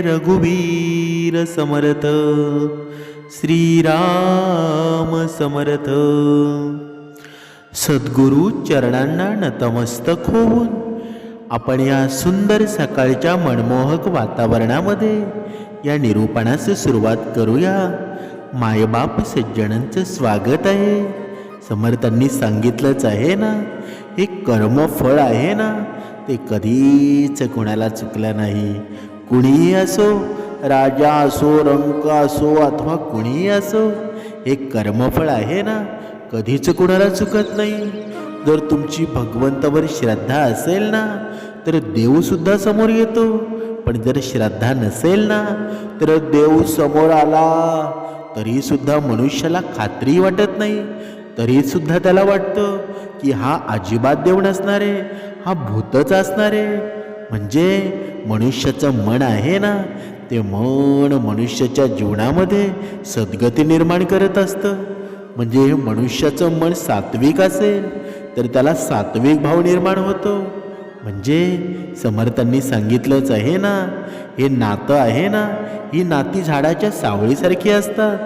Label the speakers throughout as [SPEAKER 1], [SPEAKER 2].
[SPEAKER 1] रघुवीर समर्थ श्रीराम समर्थ। सद्गुरु चरणांना नतमस्तक होऊन आपण या सुंदर सकाळच्या मनमोहक वातावरणामध्ये या निरूपणास सुरुवात करूया. मायबाप सज्जनांचं स्वागत आहे. समर्थांनी सांगितलंच आहे ना हे कर्मफळ आहे ना ते कधीच कोणाला चुकलं नाही. कुणीही असो राजा असो रंक असो अथवा कुणीही असो हे कर्मफळ आहे ना? कधीच कुणाला चुकत नाही. जर तुमची भगवंतावर श्रद्धा असेल ना तर देवसुद्धा समोर येतो. पण जर श्रद्धा नसेल ना तर देव समोर आला तरीसुद्धा मनुष्याला खात्री वाटत नाही. तरीसुद्धा त्याला वाटतं की हा अजिबात देव नसणार आहे हा भूतच असणार. आहे म्हणजे मनुष्याचं मन आहे ना ते मन मनुष्याच्या जीवनामध्ये सद्गती निर्माण करत असतं. म्हणजे हे मनुष्याचं मन सात्विक असेल तर त्याला सात्विक भाव निर्माण होतो. म्हणजे समर्थांनी सांगितलंच आहे ना हे नातं आहे ना ही नाती झाडाच्या सावळीसारखी असतात.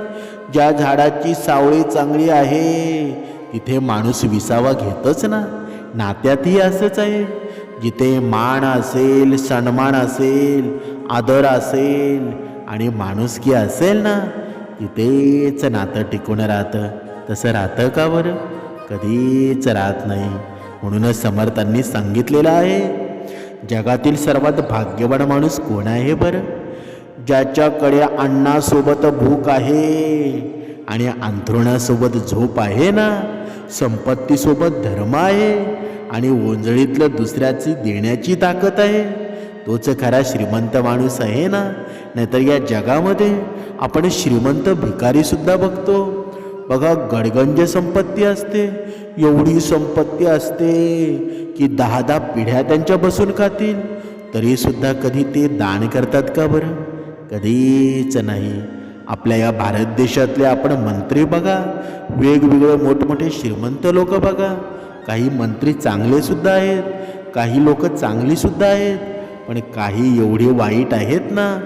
[SPEAKER 1] ज्या झाडाची सावळी चांगली आहे तिथे माणूस विसावा घेतच ना नात्यातही असंच आहे. जिथे मान असेल सन्मान असेल आदर असेल आणि माणुसकी असेल ना तिथेच नातं टिकून राहतं. तसं राहतं का बरं? कधीच राहत नाही. म्हणूनच समर्थांनी सांगितलेलं आहे जगातील सर्वात भाग्यवान माणूस कोण आहे बरं? ज्याच्याकडे अण्णासोबत भूक आहे आणि अंथरुणासोबत झोप आहे ना संपत्तीसोबत धर्म आहे आणि ओंजळीतलं दुसऱ्याची देण्याची ताकद आहे. तोच खरा श्रीमंत माणूस आहे ना? नाहीतर या जगामध्ये आपण श्रीमंत भिकारीसुद्धा बघतो. बघा गडगंज संपत्ती असते. एवढी संपत्ती असते की दहा दहा पिढ्या त्यांच्या बसून खातील. तरीसुद्धा कधी ते दान करतात का बरं? कधीच नाही. आपल्या या भारत देशातले आपण मंत्री बघा. वेगवेगळे मोठमोठे श्रीमंत लोक बघा. काही मंत्री चांगलेसुद्धा आहेत काही लोक चांगलीसुद्धा आहेत पण काही एवढे वाईट आहेत ना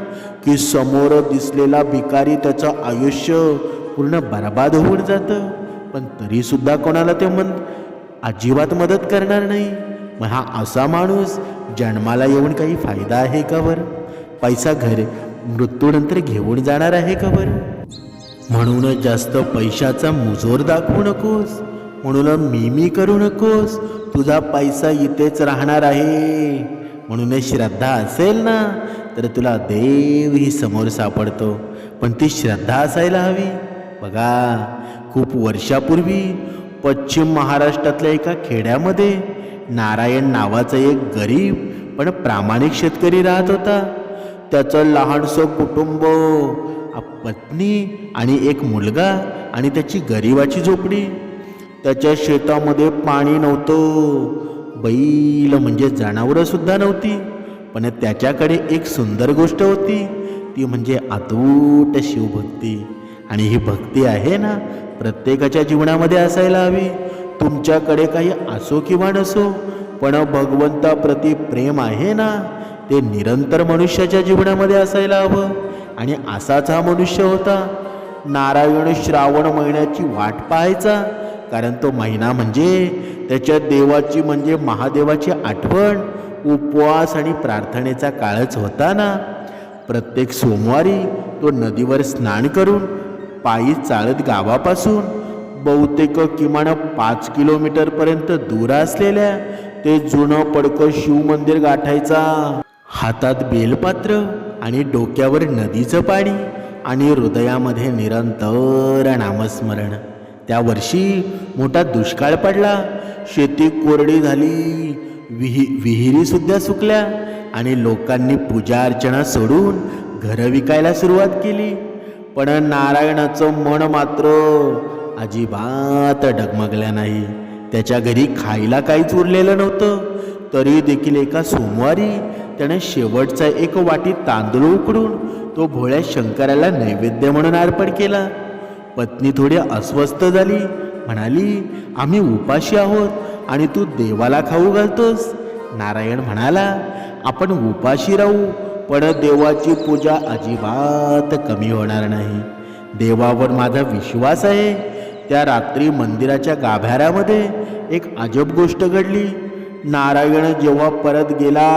[SPEAKER 1] की समोर दिसलेला भिकारी त्याचं आयुष्य पूर्ण बरबाद होऊन जातं. पण तरीसुद्धा कोणाला ते मन अजिबात मदत करणार नाही. मग हा असा माणूस जन्माला येऊन काही फायदा आहे का बरं? पैसा घर मृत्यूनंतर घेऊन जाणार आहे का बरं? म्हणून जास्त पैशाचा मुजोर दाखवू नकोस. म्हणून मी मी करू नकोस. तुझा पैसा इथेच राहणार आहे. म्हणून श्रद्धा असेल ना तर तुला देवही समोर सापडतो. पण ती श्रद्धा असायला हवी. बघा खूप वर्षापूर्वी पश्चिम महाराष्ट्रातल्या एका खेड्यामध्ये नारायण नावाचा एक गरीब पण प्रामाणिक शेतकरी राहत होता. त्याचं लहानसं कुटुंब पत्नी आणि एक मुलगा आणि त्याची गरिबाची झोपडी. त्याच्या शेतामध्ये पाणी नव्हतं. बैल म्हणजे जनावरंसुद्धा नव्हती पण त्याच्याकडे एक सुंदर गोष्ट होती. ती म्हणजे अतूट शिवभक्ती. आणि ही भक्ती आहे ना प्रत्येकाच्या जीवनामध्ये असायला हवी. तुमच्याकडे काही असो किंवा नसो पण भगवंताप्रती प्रेम आहे ना ते निरंतर मनुष्याच्या जीवनामध्ये असायला हवं. आणि असाच हा मनुष्य होता. नारायण श्रावण महिन्याची वाट पाहायचा कारण तो महिना म्हणजे त्याच्या देवाची म्हणजे महादेवाची आठवण उपवास आणि प्रार्थनेचा काळच होता ना. प्रत्येक सोमवारी तो नदीवर स्नान करून पायी चालत गावापासून बहुतेक किमान पाच किलोमीटरपर्यंत दूर असलेल्या ते जुनं पडकं शिवमंदिर गाठायचा. हातात बेलपात्र आणि डोक्यावर नदीचं पाणी आणि हृदयामध्ये निरंतर नामस्मरण. त्या वर्षी मोठा दुष्काळ पडला. शेती कोरडी झाली. विहि विहिरीसुद्धा सुकल्या आणि लोकांनी पूजा अर्चना सोडून घरं विकायला सुरुवात केली. पण नारायणाचं मन मात्र अजिबात डगमगलं नाही. त्याच्या घरी खायला काहीच उरलेलं नव्हतं. तरी देखील एका सोमवारी त्याने शेवटचा एक वाटी तांदूळ उकडून तो भोळ्या शंकराला नैवेद्य म्हणून अर्पण केला. पत्नी थोडी अस्वस्थ झाली. म्हणाली आम्ही उपाशी आहोत आणि तू देवाला खाऊ घालतोस. नारायण म्हणाला आपण उपाशी राहू पण देवाची पूजा अजिबात कमी होणार नाही. देवावर माझा विश्वास आहे. त्या रात्री मंदिराच्या गाभाऱ्यामध्ये एक अजब गोष्ट घडली. नारायण जेव्हा परत गेला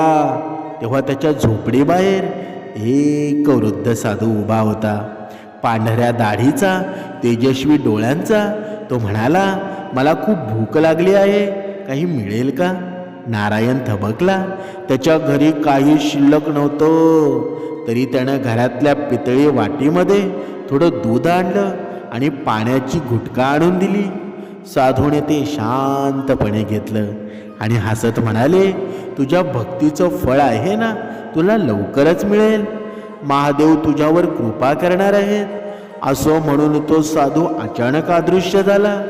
[SPEAKER 1] तेव्हा त्याच्या झोपडीबाहेर एक वृद्ध साधू उभा होता. पांढऱ्या दाढीचा तेजस्वी डोळ्यांचा तो म्हणाला मला खूप भूक लागली आहे काही मिळेल का? नारायण थबकला त्याच्या घरी काही शिल्लक नव्हतं तरी त्यानं घरातल्या पितळी वाटीमध्ये थोडं दूध आणलं आणि पाण्याची घुटका आणून दिली. साधूने ते शांतपणे घेतलं आणि हसत म्हणाले तुझ्या भक्तीचं फळ आहे ना तुला लवकरच मिळेल. महादेव तुझ्यावर कृपा करणार आहेत. असं म्हणून तो साधू अचानक अदृश्य झाला.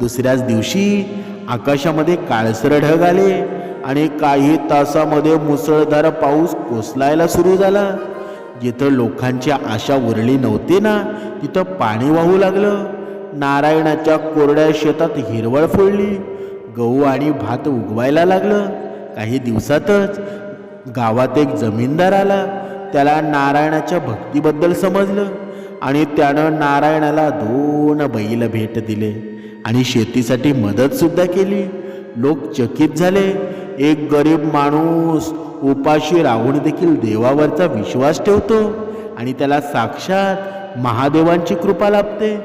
[SPEAKER 1] दुसऱ्याच दिवशी आकाशामध्ये काळसर ढग आले आणि काही तासामध्ये मुसळधार पाऊस कोसलायला सुरू झाला. जिथं लोकांची आशा उरली नव्हती ना तिथं पाणी वाहू लागलं. नारायणाच्या कोरड्या शेतात हिरवळ फोडली. गहू आणि भात उगवायला लागलं. काही दिवसातच गावात एक जमीनदार आला. त्याला नारायणाच्या भक्तीबद्दल समजलं आणि त्यानं नारायणाला दोन बैल भेट दिले आणि शेतीसाठी मदतसुद्धा केली. लोक चकित झाले. एक गरीब माणूस उपाशी राहून देखील देवावरचा विश्वास ठेवतो आणि त्याला साक्षात महादेवांची कृपा लाभते.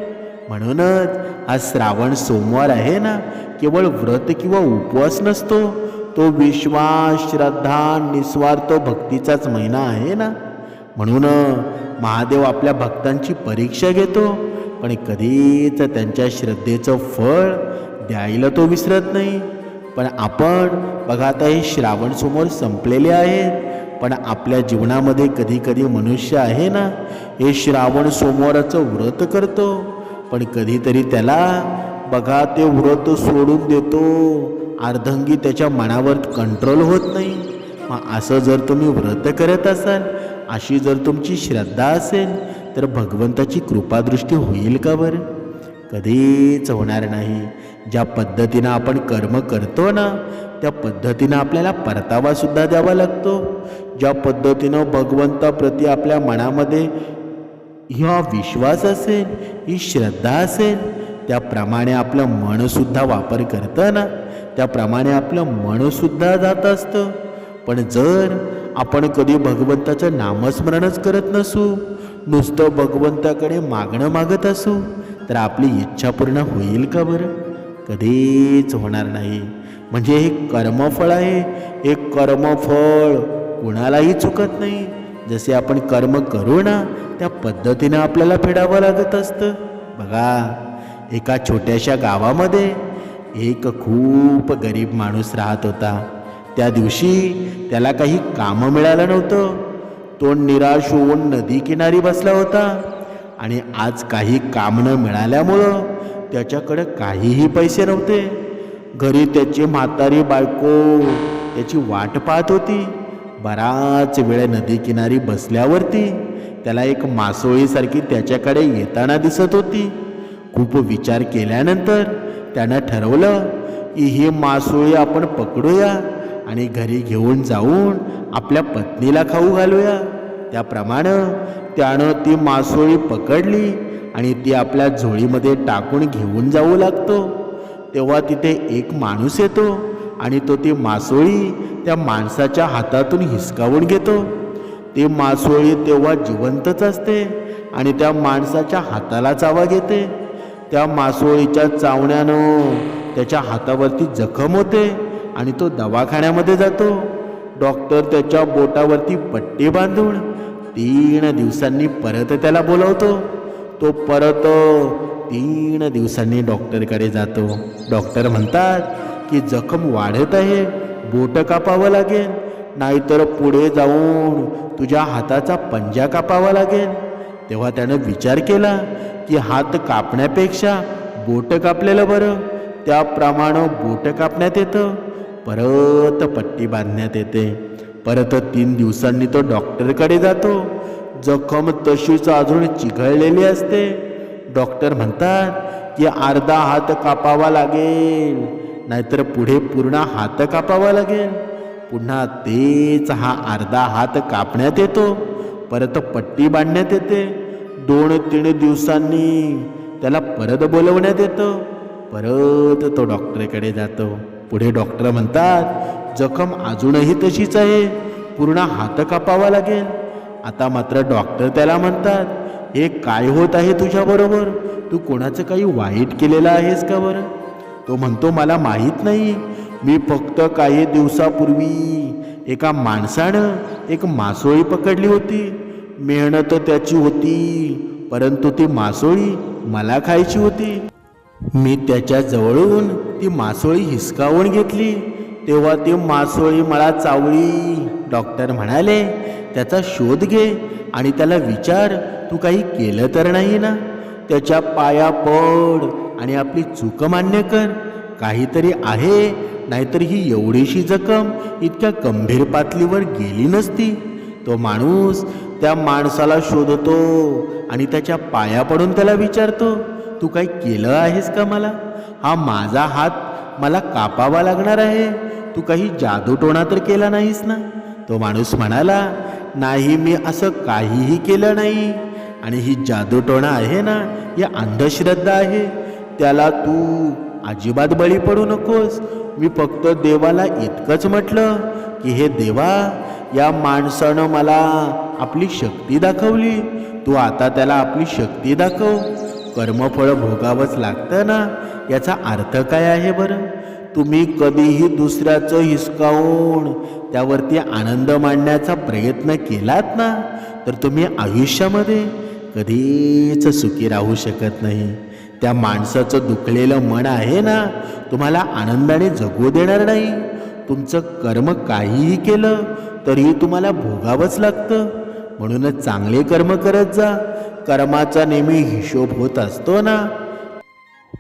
[SPEAKER 1] म्हणूनच हा श्रावण सोमवार आहे ना केवळ व्रत किंवा उपवास नसतो तो विश्वास श्रद्धा निस्वार्थ भक्तीचाच महिना आहे ना? म्हणून महादेव आपल्या भक्तांची परीक्षा घेतो पण कधीच त्यांच्या श्रद्धेचं फळ द्यायला तो विसरत नाही. पण आपण बघा आता हे श्रावण समोर संपलेले आहेत पण आपल्या जीवनामध्ये कधी कधी मनुष्य आहे ना हे श्रावण सोमवाराचं व्रत करतो. पण कधीतरी त्याला बघा ते व्रत सोडून देतो. अर्धंगी त्याच्या मनावर कंट्रोल होत नाही. मग असं जर तुम्ही व्रत करत असाल अशी जर तुमची श्रद्धा असेल तर भगवंताची कृपादृष्टी होईल का बरं? कधीच होणार नाही. ज्या पद्धतीनं आपण कर्म करतो ना त्या पद्धतीनं आपल्याला परतावासुद्धा द्यावा लागतो. ज्या पद्धतीनं भगवंताप्रती आपल्या मनामध्ये हा विश्वास असेल ही श्रद्धा असेल त्याप्रमाणे आपलं मनसुद्धा वापर करतं ना त्याप्रमाणे आपलं मनसुद्धा जात असतं. पण जर आपण कधी भगवंताचं नामस्मरणच करत नसू नुसतं भगवंताकडे मागणं मागत असू तर आपली इच्छा पूर्ण होईल का बरं? कधीच होणार नाही. म्हणजे हे कर्मफळ आहे. हे कर्मफळ कुणालाही चुकत नाही. जसे आपण कर्म करू ना त्या पद्धतीनं आपल्याला फेडावं लागत असतं. बघा एका छोट्याशा गावामध्ये एक खूप गरीब माणूस राहत होता. त्या दिवशी त्याला काही कामं मिळालं नव्हतं. तो निराश होऊन नदी किनारी बसला होता आणि आज काही काम न मिळाल्यामुळं त्याच्याकडे काहीही पैसे नव्हते. घरी त्याची म्हातारी बायको त्याची वाट पाहत होती. बराच वेळ नदी किनारी बसल्यावरती त्याला एक मासोळीसारखी त्याच्याकडे येताना दिसत होती. खूप विचार केल्यानंतर त्यानं ठरवलं की ही मासोळी आपण पकडूया आणि घरी घेऊन जाऊन आपल्या पत्नीला खाऊ घालूया. त्याप्रमाणे त्यानं ती मासोळी पकडली आणि ती आपल्या झोळीमध्ये टाकून घेऊन जाऊ लागतो. तेव्हा तिथे एक माणूस येतो आणि तो ती मासोळी त्या माणसाच्या हातातून हिसकावून घेतो. ती मासोळी तेव्हा जिवंतच असते आणि त्या माणसाच्या हाताला चावा घेते त्या मासोळीच्या चावण्यानं त्याच्या हातावरती जखम होते आणि तो दवाखान्यामध्ये जातो. डॉक्टर त्याच्या बोटावरती पट्टी बांधून तीन दिवसांनी परत त्याला बोलवतो. तो परत तीन दिवसांनी डॉक्टरकडे जातो. डॉक्टर म्हणतात की जखम वाढत आहे बोट कापावं लागेल नाहीतर पुढे जाऊन तुझ्या हाताचा पंजा कापावा लागेल. तेव्हा त्यानं विचार केला की हात कापण्यापेक्षा बोट कापलेलं बरं. त्याप्रमाणे बोट कापण्यात येतं. परत पट्टी बांधण्यात येते. परत तीन दिवसांनी तो डॉक्टरकडे जातो. जखम तशीच अजून चिघळलेली असते. डॉक्टर म्हणतात की अर्धा हात कापावा लागेल नाहीतर पुढे पूर्ण हात कापावा लागेल. पुन्हा तेच हा अर्धा हात कापण्यात येतो. परत पट्टी बांधण्यात येते. दोन तीन दिवसांनी त्याला परत बोलवण्यात येतं. परत तो डॉक्टरकडे जातो. पुढे डॉक्टर म्हणतात जखम अजूनही तशीच आहे. पूर्ण हात कापावा लागेल. आता मात्र डॉक्टर त्याला म्हणतात हे काय होत आहे तुझ्याबरोबर तू कोणाचं काही वाईट केलेलं आहेस का बरं? तो म्हणतो मला माहीत नाही. मी फक्त काही दिवसापूर्वी एका माणसानं एक मासोळी पकडली होती. मेहनत त्याची होती परंतु ती मासोळी मला खायची होती. मी त्याच्या जवळून ती मासोळी हिसकावून घेतली. तेव्हा ती मासोळी मला चावली डॉक्टर म्हणाले त्याचा शोध घे आणि त्याला विचार तू काही केलं तर नाही ना? त्याच्या पाया पड आणि आपली चूक मान्य कर. काहीतरी आहे नाहीतर ही एवढीशी जखम इतक्या गंभीर पातळीवर गेली नसती. तो माणूस त्या माणसाला शोधतो आणि त्याच्या पाया पडून त्याला विचारतो तू काही केलं आहेस का मला? हा माझा हात मला कापावा लागणार आहे. तू काही जादूटोणा तर केला नाहीस ना? तो माणूस म्हणाला नाही मी असं काहीही केलं नाही. आणि ही जादूटोणा आहे ना ही अंधश्रद्धा आहे. त्याला तू अजिबात बळी पडू नकोस. मी फक्त देवाला इतकंच म्हटलं की हे देवा या माणसानं मला आपली शक्ती दाखवली. तू आता त्याला आपली शक्ती दाखव. कर्मफळ भोगावंच लागतं ना? याचा अर्थ काय आहे बरं? तुम्ही कधीही दुसऱ्याचं हिसकावून त्यावरती आनंद मांडण्याचा प्रयत्न केलात ना? तर तुम्ही आयुष्यामध्ये कधीच सुखी राहू शकत नाही. त्या माणसाचं दुखलेलं मन आहे ना? तुम्हाला आनंदाने जगू देणार नाही. तुमचं कर्म काहीही केलं तरीही तुम्हाला भोगावंच लागतं. म्हणूनच चांगले कर्म करत जा. कर्माचा नेहमी हिशोब होत असतो ना.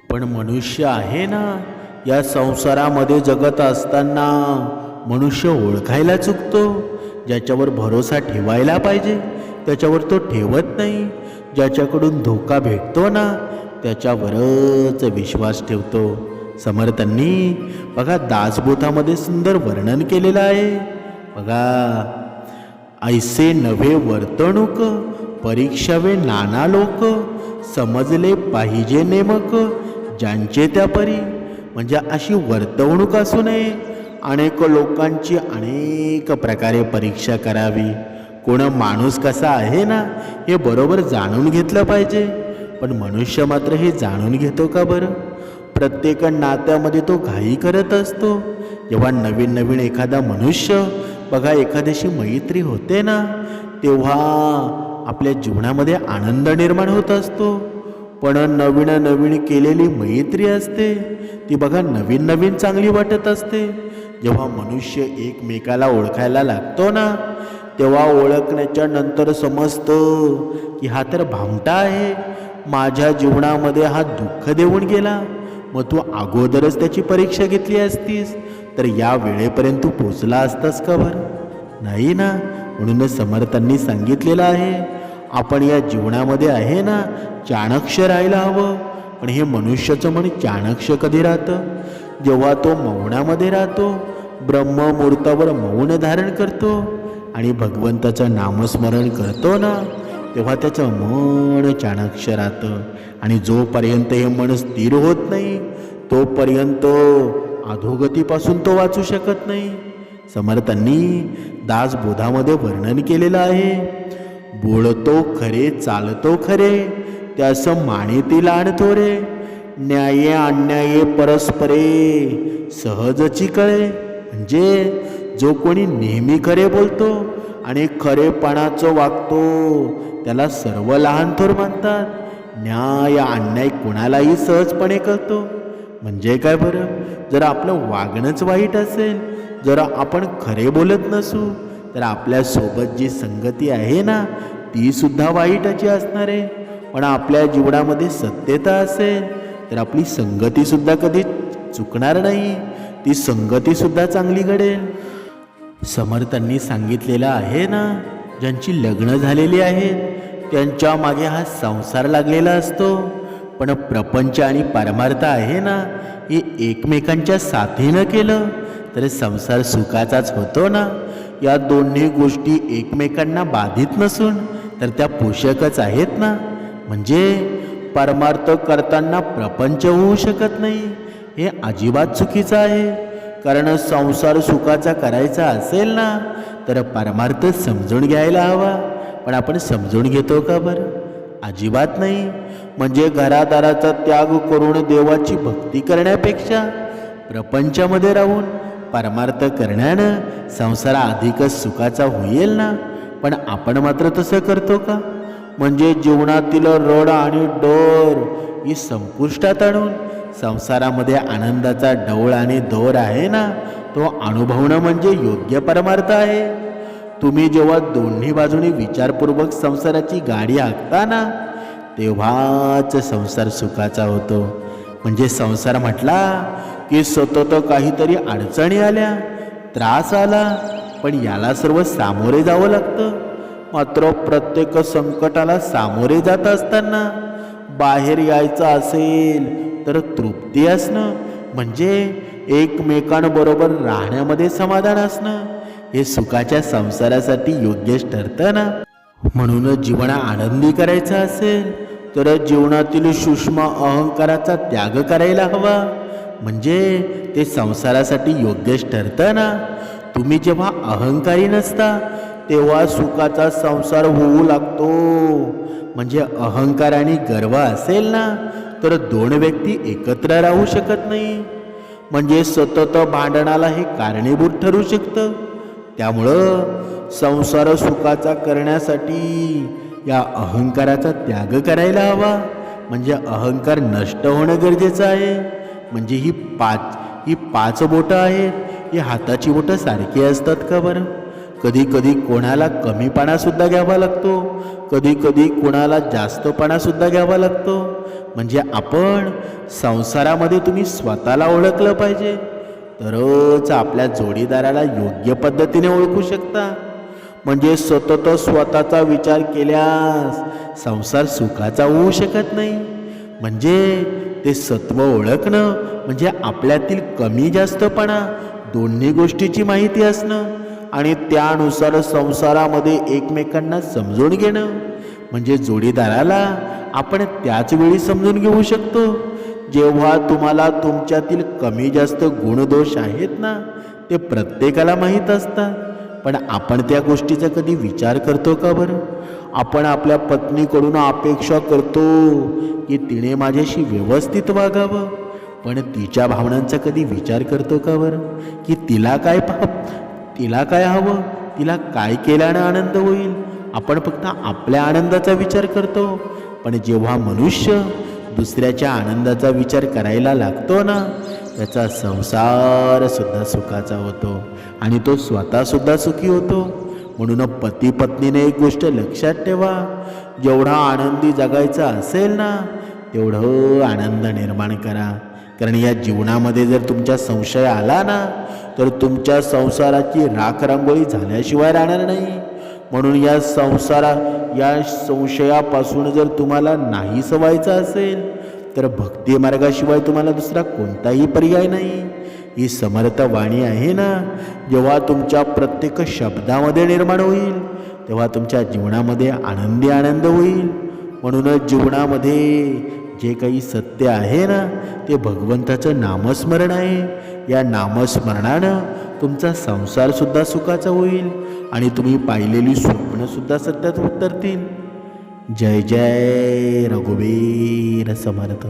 [SPEAKER 1] पण मनुष्य आहे ना या संसारामध्ये जगत असताना मनुष्य ओळखायला चुकतो. ज्याच्यावर भरोसा ठेवायला पाहिजे त्याच्यावर तो ठेवत नाही. ज्याच्याकडून धोका भेटतो ना त्याच्यावरच विश्वास ठेवतो. समर्थांनी बघा दासबोधामध्ये सुंदर वर्णन केलेलं आहे. बघा ऐसे नवे वर्तणूक परीक्षावे नाना लोक समजले पाहिजे नेमक ज्यांचे त्या परी म्हणजे अशी वर्तवणूक असू नये. अनेक लोकांची अनेक प्रकारे परीक्षा करावी. कोण माणूस कसा आहे ना हे बरोबर जाणून घेतलं पाहिजे. पण मनुष्य मात्र हे जाणून घेतो का बरं? प्रत्येक नात्यामध्ये तो घाई करत असतो. जेव्हा नवीन नवीन एखादा मनुष्य बघा एखाद्याशी मैत्री होते ना तेव्हा आपल्या जीवनामध्ये आनंद निर्माण होत असतो. पण नवीन नवीन केलेली मैत्री असते ती बघा नवीन नवीन चांगली वाटत असते. जेव्हा मनुष्य एकमेकाला ओळखायला लागतो ना तेव्हा ओळखण्याच्या नंतर समजतं की हा तर भामटा आहे. माझ्या जीवनामध्ये हा दुःख देऊन गेला. मग तू अगोदरच त्याची परीक्षा घेतली असतीस. तर या वेळेपर्यंत तू पोचला असतास का बरं? नाही ना? म्हणूनच समर्थांनी सांगितलेलं आहे. आपण या जीवनामध्ये आहे ना? चाणक्ष राहायला हवं. पण हे मनुष्याचं मन चाणक्ष कधी राहतं? जेव्हा तो मौनामध्ये राहतो ब्रह्ममुहूर्तावर मौन धारण करतो आणि भगवंताचं नामस्मरण करतो ना तेव्हा त्याचं मन चाणक्ष राहतं. आणि जोपर्यंत हे मन स्थिर होत नाही तोपर्यंत अधोगतीपासून तो वाचू शकत नाही. समर्थांनी दासबोधामध्ये वर्णन केलेलं आहे. बोलतो खरे चालतो खरे त्यास मानेतील आणतो रे न्याय अन्याय परस्परे सहजची कळे. म्हणजे जो कोणी नेहमी खरे बोलतो आणि खरेपणाचं वागतो त्याला सर्व लहान थोर मानतात. न्याय अन्याय कुणालाही सहजपणे कळतो. म्हणजे काय बरं? जर आपलं वागणंच वाईट असेल जर आपण खरे बोलत नसू तर आपल्यासोबत जी संगती आहे ना ती सुद्धा वाईटाची असणार आहे. पण आपल्या जीवनामध्ये सत्यता असेल तर आपली संगतीसुद्धा कधी चुकणार नाही. ती संगतीसुद्धा चांगली घडेल. समर्थांनी सांगितलेलं आहे ना ज्यांची लग्न झालेली आहेत त्यांच्या मागे हा संसार लागलेला असतो. पण प्रपंच आणि परमार्थ आहे ना हे एकमेकांच्या साथीनं केलं तर संसार सुखाचाच होतो ना. या दोन्ही गोष्टी एकमेकांना बाधित नसून तर त्या पोषकच आहेत ना. म्हणजे परमार्थ करताना प्रपंच होऊ शकत नाही हे अजिबात चुकीचं आहे. कारण संसार सुखाचा करायचा असेल ना तर परमार्थ समजून घ्यायला हवा. पण आपण समजून घेतो का बरं? अजिबात नाही. म्हणजे घरादाराचा त्याग करून देवाची भक्ती करण्यापेक्षा प्रपंचामध्ये राहून परमार्थ करण्यानं संसार अधिकच सुखाचा होईल ना? पण आपण मात्र तसं करतो का? म्हणजे जीवनातील रड आणि डोर ही संपुष्टात आणून संसारामध्ये आनंदाचा डोळ आणि दोर आहे ना? तो अनुभवणं म्हणजे योग्य परमार्थ आहे. तुम्ही जेव्हा दोन्ही बाजूने विचारपूर्वक संसाराची गाडी आखता ना तेव्हाच संसार सुखाचा होतो. म्हणजे संसार म्हटला की सतत काहीतरी अडचणी आल्या त्रास आला पण याला सर्व सामोरे जावं लागतं. मात्र प्रत्येक संकटाला सामोरे जात असताना बाहेर यायचं असेल तर तृप्ती असणं म्हणजे एकमेकांबरोबर राहण्यामध्ये समाधान असणं. हे सुखाच्या संसारासाठी योग्यच ठरतं ना? म्हणूनच जीवना आनंदी करायचं असेल तर जीवनातील सूक्ष्म अहंकाराचा त्याग करायला हवा. म्हणजे ते संसारासाठी योग्यच ठरतं ना? तुम्ही जेव्हा अहंकारी नसता तेव्हा सुखाचा संसार होऊ लागतो. म्हणजे अहंकार आणि गर्व असेल ना तर दोन व्यक्ती एकत्र राहू शकत नाही. म्हणजे सतत भांडणाला हे कारणीभूत ठरू शकतं. त्यामुळं संसार सुखाचा करण्यासाठी या अहंकाराचा त्याग करायला हवा. म्हणजे अहंकार नष्ट होणं गरजेचं आहे. म्हणजे ही पाच ही पाच बोटं आहेत. ही हाताची बोटं सारखी असतात का बरं? कधी कधी कोणाला कमीपणासुद्धा घ्यावा लागतो. कधी कधी कोणाला जास्तपणासुद्धा घ्यावा लागतो. म्हणजे आपण संसारामध्ये तुम्ही स्वतःला ओळखलं पाहिजे. तरच आपल्या जोडीदाराला योग्य पद्धतीने ओळखू शकता. म्हणजे सतत स्वतःचा विचार केल्यास संसार सुखाचा होऊ शकत नाही. म्हणजे ते सत्व ओळखणं म्हणजे आपल्यातील कमी जास्तपणा दोन्ही गोष्टीची माहिती असणं आणि त्यानुसार संसारामध्ये एकमेकांना समजून घेणं. म्हणजे जोडीदाराला आपण त्याच वेळी समजून घेऊ शकतो. जेव्हा तुम्हाला तुमच्यातील कमी जास्त गुणदोष आहेत ना ते प्रत्येकाला माहीत असतात. पण आपण त्या गोष्टीचा कधी विचार करतो का बरं? आपण आपल्या पत्नीकडून अपेक्षा करतो की तिने माझ्याशी व्यवस्थित वागावं. पण तिच्या भावनांचा कधी विचार करतो का बरं? की तिला काय पाप तिला काय हवं? तिला काय केल्यानं आनंद होईल? आपण फक्त आपल्या आनंदाचा विचार करतो. पण जेव्हा मनुष्य दुसऱ्याच्या आनंदाचा विचार करायला लागतो ना? त्याचा संसार सुद्धा सुखाचा होतो आणि तो स्वतःसुद्धा सुखी होतो. म्हणून पती पत्नीने एक गोष्ट लक्षात ठेवा. जेवढा आनंदी जगायचा असेल ना तेवढं आनंद निर्माण करा. कारण या जीवनामध्ये जर तुमचा संशय आला ना तर तुमच्या संसाराची राख रांगोळी झाल्याशिवाय राहणार नाही. म्हणून या संसारा या संशयापासून जर तुम्हाला नाही सवायचं असेल तर भक्ती मार्गाशिवाय तुम्हाला दुसरा कोणताही पर्याय नाही. ही समर्थ वाणी आहे ना? जेव्हा तुमच्या प्रत्येक शब्दामध्ये निर्माण होईल तेव्हा तुमच्या जीवनामध्ये आनंदी आनंद होईल. म्हणूनच जीवनामध्ये जे काही सत्य आहे ना ते भगवंताचं नामस्मरण आहे. या नामस्मरणानं तुमचा संसारसुद्धा सुखाचा होईल आणि तुम्ही पाहिलेली स्वप्नसुद्धा सत्यात उतरतील. जय जय रघुवीर समर्थ.